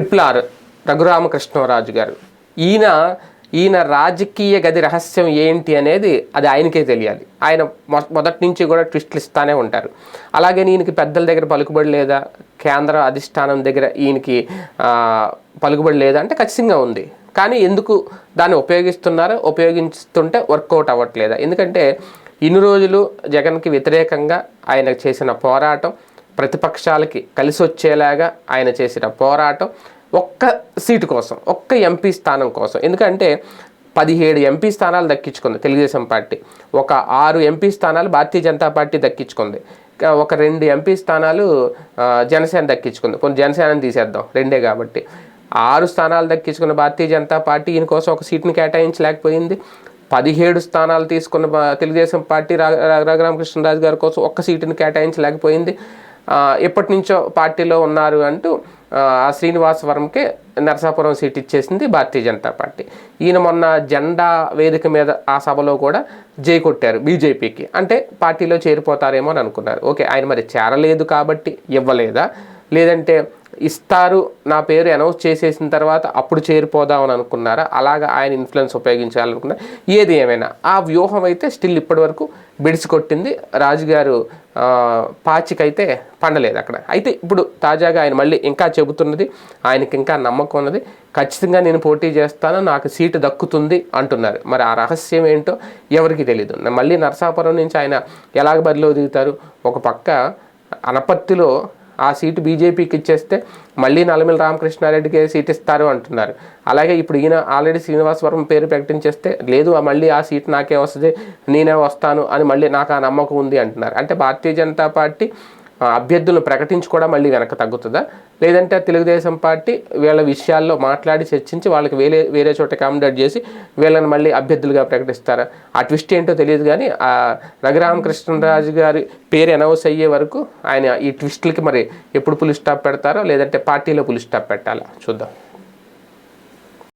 Triple R Raghuramakrishnaraju గారు. ఈయన ఈయన రాజకీయ గది రహస్యం ఏంటి అనేది అది ఆయనకే తెలియాలి. ఆయన మొ- మొదటి నుంచి కూడా ట్విస్టులు ఇస్తానే ఉంటారు. అలాగే ఈయనకి పెద్దల దగ్గర పలుకుబడి లేదా కేంద్ర అధిష్టానం దగ్గర ఈయనకి పలుకుబడి లేదా అంటే ఖచ్చితంగా ఉంది. కానీ ఎందుకు దాన్ని ఉపయోగిస్తున్నారో? ఉపయోగిస్తుంటే వర్కౌట్ అవ్వట్లేదా? ఎందుకంటే ఇన్ని రోజులు జగన్కి వ్యతిరేకంగా ఆయన చేసిన పోరాటం ప్రతిపక్షాలకి కలిసి వచ్చేలాగా ఆయన చేసిన పోరాటం ఒక్క సీటు కోసం ఒక్క ఎంపీ స్థానం కోసం. ఎందుకంటే పదిహేడు ఎంపీ స్థానాలు దక్కించుకుంది తెలుగుదేశం పార్టీ. ఒక ఆరు ఎంపీ స్థానాలు భారతీయ జనతా పార్టీ దక్కించుకుంది. ఒక రెండు ఎంపీ స్థానాలు జనసేన దక్కించుకుంది. కొన్ని జనసేనని తీసేద్దాం రెండే కాబట్టి. ఆరు స్థానాలు దక్కించుకున్న భారతీయ జనతా పార్టీ ఈయన కోసం ఒక సీట్ని కేటాయించలేకపోయింది. పదిహేడు స్థానాలు తీసుకున్న తెలుగుదేశం పార్టీ రా- రఘురామకృష్ణరాజు గారి కోసం ఒక్క సీటుని కేటాయించలేకపోయింది. ఎప్పటి నుంచో పార్టీలో ఉన్నారు అంటూ ఆ ఆ శ్రీనివాసవరంకే నరసాపురం సీట్ ఇచ్చేసింది భారతీయ జనతా పార్టీ. ఈయన మొన్న జెండా వేదిక మీద ఆ సభలో కూడా జై కొట్టారు బీజేపీకి. అంటే పార్టీలో చేరిపోతారేమో అని అనుకున్నారు. ఓకే ఆయన మరి చేరలేదు కాబట్టి ఇవ్వలేదా? లేదంటే ఇస్తారు నా పేరు అనౌన్స్ చేసేసిన తర్వాత అప్పుడు చేరిపోదామని అనుకున్నారా? అలాగా ఆయన ఇన్ఫ్లుయెన్స్ ఉపయోగించాలనుకున్నారు ఏది ఏమైనా. ఆ వ్యూహం అయితే స్టిల్ ఇప్పటి వరకు కొట్టింది. రాజుగారు పాచికైతే పండలేదు అక్కడ. అయితే ఇప్పుడు తాజాగా ఆయన మళ్ళీ ఇంకా చెబుతున్నది ఆయనకి ఇంకా నమ్మకం ఉన్నది. ఖచ్చితంగా నేను పోటీ చేస్తాను నాకు సీటు దక్కుతుంది అంటున్నారు. మరి ఆ రహస్యం ఏంటో ఎవరికి తెలియదు మళ్ళీ నరసాపురం నుంచి ఆయన ఎలాగ బరిలో దిగుతారు? ఒక పక్క అనపత్తిలో ఆ సీటు బీజేపీకి ఇచ్చేస్తే మళ్ళీ నలమిల రామకృష్ణారెడ్డికి సీట్ ఇస్తారు అంటున్నారు. అలాగే ఇప్పుడు ఈయన ఆల్రెడీ శ్రీనివాసవరం పేరు ప్రకటించేస్తే లేదు మళ్ళీ ఆ సీట్ నాకే వస్తుంది నేనే వస్తాను అని మళ్ళీ నాకు ఆ నమ్మకం ఉంది అంటున్నారు. అంటే భారతీయ జనతా పార్టీ అభ్యర్థులను ప్రకటించి కూడా మళ్ళీ వెనక తగ్గుతుందా? లేదంటే తెలుగుదేశం పార్టీ వీళ్ళ విషయాల్లో మాట్లాడి చర్చించి వాళ్ళకి వేరే వేరే చోట అకామిడేట్ చేసి వీళ్ళని మళ్ళీ అభ్యర్థులుగా ప్రకటిస్తారా? ఆ ట్విస్ట్ ఏంటో తెలియదు కానీ ఆ రఘురామకృష్ణరాజు గారి పేరు అనౌన్స్ అయ్యే వరకు ఆయన ఈ ట్విస్ట్లకి మరి ఎప్పుడు పులి స్టాప్ పెడతారో లేదంటే పార్టీలో పులి స్టాప్ పెట్టాలా? చూద్దాం.